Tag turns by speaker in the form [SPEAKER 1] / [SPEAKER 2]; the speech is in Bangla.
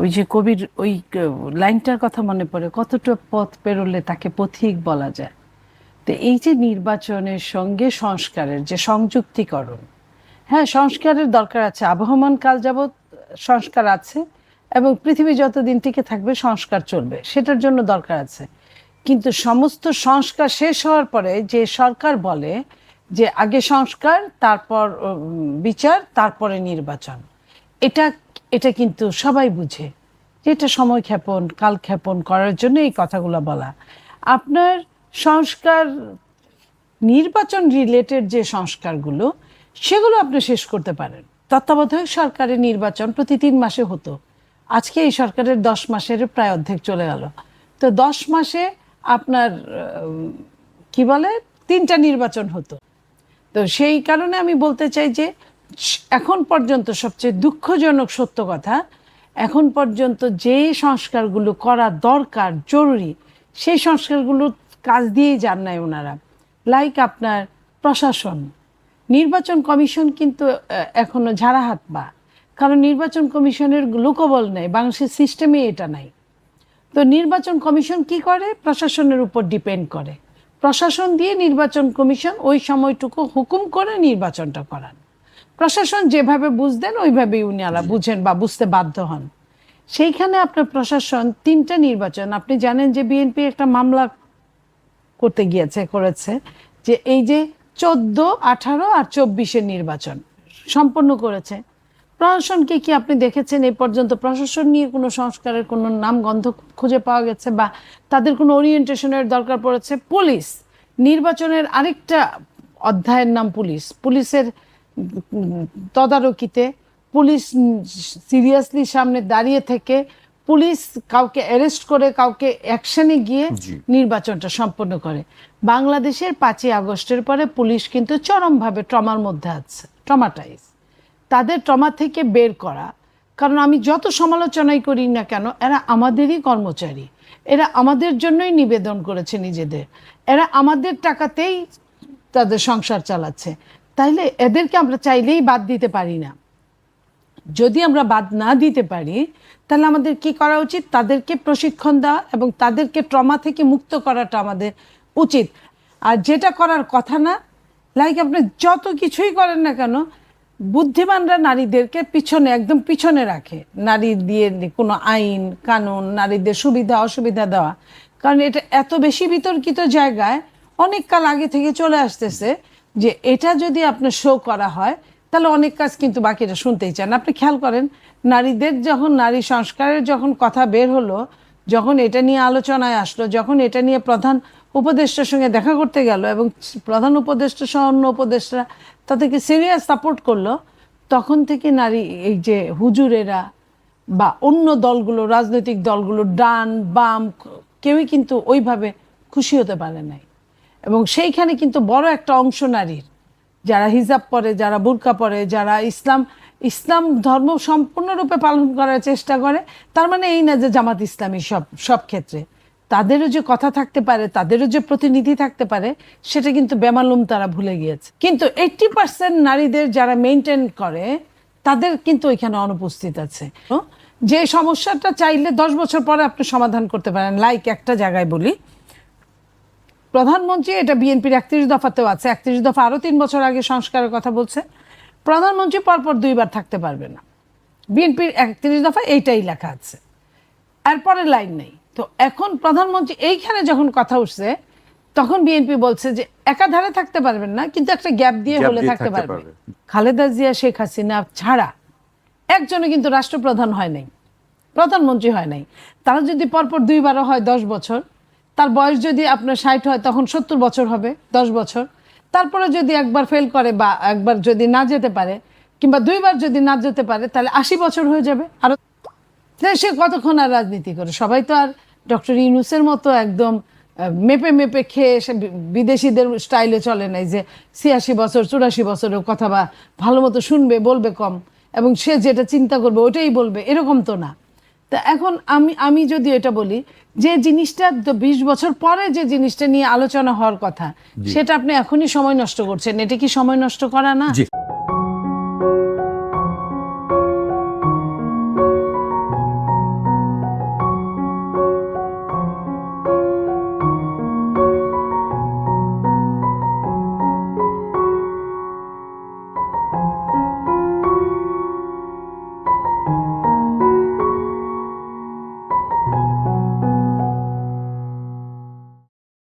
[SPEAKER 1] ওই যে কবির ওই লাইনটার কথা মনে পড়ে, কতটা পথ পেরোলে তাকে পথিক বলা যায়। তো এই যে নির্বাচনের সঙ্গে সংস্কারের যে সংযুক্তিকরণ হ্যাঁ সংস্কারের দরকার আছে, আবহমান কাল যাবৎ সংস্কার আছে এবং পৃথিবী যতদিন টিকে থাকবে সংস্কার চলবে, সেটার জন্য দরকার আছে। কিন্তু সমস্ত সংস্কার শেষ হওয়ার পরে যে সরকার বলে যে আগে সংস্কার, তারপর বিচার, তারপরে নির্বাচন, এটা এটা কিন্তু সবাই বুঝে এটা সময় ক্ষেপণ, কাল ক্ষেপণ করার জন্য এই কথাগুলো বলা। আপনার সংস্কার, নির্বাচন রিলেটেড যে সংস্কারগুলো, সেগুলো আপনি শেষ করতে পারেন। তত্ত্বাবধায়ক সরকারের নির্বাচন প্রতি তিন মাসে হতো। আজকে এই সরকারের দশ মাসের প্রায় অর্ধেক চলে গেল। তো দশ মাসে আপনার কি বলে, তিনটা নির্বাচন হতো। তো সেই কারণে আমি বলতে চাই যে এখন পর্যন্ত সবচেয়ে দুঃখজনক সত্য কথা, এখন পর্যন্ত যে সংস্কারগুলো করা দরকার, জরুরি, সেই সংস্কারগুলো কাজ দিয়েই যান নাই ওনারা। লাইক আপনার প্রশাসন। নির্বাচন কমিশন কিন্তু এখনও ঝাড়া হাত পা। কারণ নির্বাচন কমিশনের লোকবল নেই, বাংলাদেশের সিস্টেমে এটা নাই। তো নির্বাচন কমিশন কি করে? প্রশাসনের উপর ডিপেন্ড করে। প্রশাসন দিয়ে নির্বাচন কমিশন ওই সময়টুকু হুকুম করে নির্বাচনটা করান। প্রশাসন যেভাবে বুঝতেন ওইভাবেই উনিরা বুঝেন বা বুঝতে বাধ্য হন। সেইখানে আপনার প্রশাসন তিনটা নির্বাচন আপনি জানেন যে বিএনপি একটা মামলা করতে গিয়েছে করেছে যে এই যে চোদ্দ আঠারো আর চব্বিশের নির্বাচন সম্পন্ন করেছে। প্রশাসনকে কি আপনি দেখেছেন এই পর্যন্ত প্রশাসন নিয়ে কোনো সংস্কারের কোনো নাম গন্ধ খুঁজে পাওয়া গেছে বা তাদের কোনো ওরিয়েন্টেশনের দরকার পড়েছে? পুলিশ নির্বাচনের আরেকটা অধ্যায়ের নাম পুলিশ। পুলিশের তদারকিতে পুলিশ সিরিয়াসলি সামনে দাঁড়িয়ে থেকে পুলিশ কাউকে অ্যারেস্ট করে কাউকে অ্যাকশনে গিয়ে নির্বাচনটা সম্পন্ন করে। বাংলাদেশের পাঁচই আগস্টের পরে পুলিশ কিন্তু চরমভাবে ট্রমার মধ্যে আছে ট্রমাটাইজ। তাদের ট্রমা থেকে বের করা কারণ আমি যত সমালোচনাই করি না কেন এরা আমাদেরই কর্মচারী। এরা আমাদের জন্যই নিবেদন করেছে নিজেদের। এরা আমাদের টাকাতেই তাদের সংসার চালাচ্ছে। তাইলে এদেরকে আমরা চাইলেই বাদ দিতে পারি না। যদি আমরা বাদ না দিতে পারি, তাহলে আমাদের কি করা উচিত? তাদেরকে প্রশিক্ষণ দেওয়া এবং তাদেরকে ট্রমা থেকে মুক্ত করাটা আমাদের উচিত। আর যেটা করার কথা না লাইক আপনি যত কিছুই করেন না কেন, বুদ্ধিমানরা নারীদেরকে পিছনে, একদম পিছনে রাখে। নারী দিয়ে কোনো আইন, কানুন, নারীদের সুবিধা, অসুবিধা দেওয়া। কারণ এটা এত বেশি বিতর্কিত জায়গায় অনেক কাল আগে থেকে চলে আসতেছে। যে এটা যদি আপনার শো করা হয়, তাহলে অনেক কাজ কিন্তু বাকিরা শুনতেই চান। আপনি খেয়াল করেন, নারীদের যখন, নারী সংস্কারের যখন কথা বের হলো, যখন এটা নিয়ে আলোচনায় আসলো, যখন এটা নিয়ে প্রধান উপদেষ্টার সঙ্গে দেখা করতে গেল এবং প্রধান উপদেষ্টা সহ অন্য উপদেষ্টা তাদেরকে সিরিয়াস সাপোর্ট করল, তখন থেকে নারী এই যে হুজুরেরা বা অন্য দলগুলো, রাজনৈতিক দলগুলো, ডান, বাম, কেউই কিন্তু ওইভাবে খুশি হতে পারে নাই। এবং সেইখানে কিন্তু বড় একটা অংশ নারীর, যারা হিজাব পরে, যারা বুরকা পরে, যারা ইসলাম ইসলাম ধর্ম সম্পূর্ণরূপে পালন করার চেষ্টা করে, তার মানে এই না যে জামাত ইসলামী সব সব ক্ষেত্রে। তাদেরও যে কথা থাকতে পারে, তাদেরও যে প্রতিনিধি থাকতে পারে, সেটা কিন্তু বেমালুম তারা ভুলে গিয়েছে। কিন্তু এইটটি পার্সেন্ট নারীদের যারা মেনটেন করে, তাদের কিন্তু ওইখানে অনুপস্থিত আছে। যে সমস্যাটা চাইলে দশ বছর পরে আপনি সমাধান করতে পারেন। লাইক একটা জায়গায় বলি প্রধানমন্ত্রী এটা বিএনপির একত্রিশ দফাতেও আছে একত্রিশ দফা আরও তিন বছর আগে সংস্কারের কথা বলছে। প্রধানমন্ত্রী পরপর দুইবার থাকতে পারবে না। বিএনপির একত্রিশ দফা এইটাই লেখা আছে। এরপরে লাইন নেই। তো এখন প্রধানমন্ত্রী এইখানে যখন কথা উঠছে তখন বিএনপি বলছে যে একাধারে থাকতে পারবেন না কিন্তু একটা গ্যাপ দিয়ে হলে থাকতে পারবে।
[SPEAKER 2] পারবে।
[SPEAKER 1] খালেদা জিয়া শেখ হাসিনা ছাড়া একজনও কিন্তু রাষ্ট্রপ্রধান হয় নাই প্রধানমন্ত্রী হয় নাই। তারা যদি পরপর দুইবারও হয় দশ বছর তার বয়স যদি আপনার ষাট হয়, তখন সত্তর বছর হবে, দশ বছর। তারপরে যদি একবার ফেল করে বা একবার যদি না যেতে পারে, কিংবা দুইবার যদি না যেতে পারে, তাহলে আশি বছর হয়ে যাবে। আরও তাহলে সে কতক্ষণ আর রাজনীতি করে? সবাই তো আর ডক্টর ইউনুসের মতো একদম মেপে মেপে খেয়ে সে বিদেশিদের স্টাইলে চলে নাই যে ছিয়াশি বছর, চুরাশি বছরের কথা বা ভালো মতো শুনবে, বলবে কম। এবং সে যেটা চিন্তা করবে ওটাই বলবে। এরকম তো না। তা এখন আমি আমি যদি এটা বলি যে জিনিসটা বিশ বছর পরে যে জিনিসটা নিয়ে আলোচনা হওয়ার কথা সেটা আপনি এখনই সময় নষ্ট করছেন। এটা কি সময় নষ্ট করা না?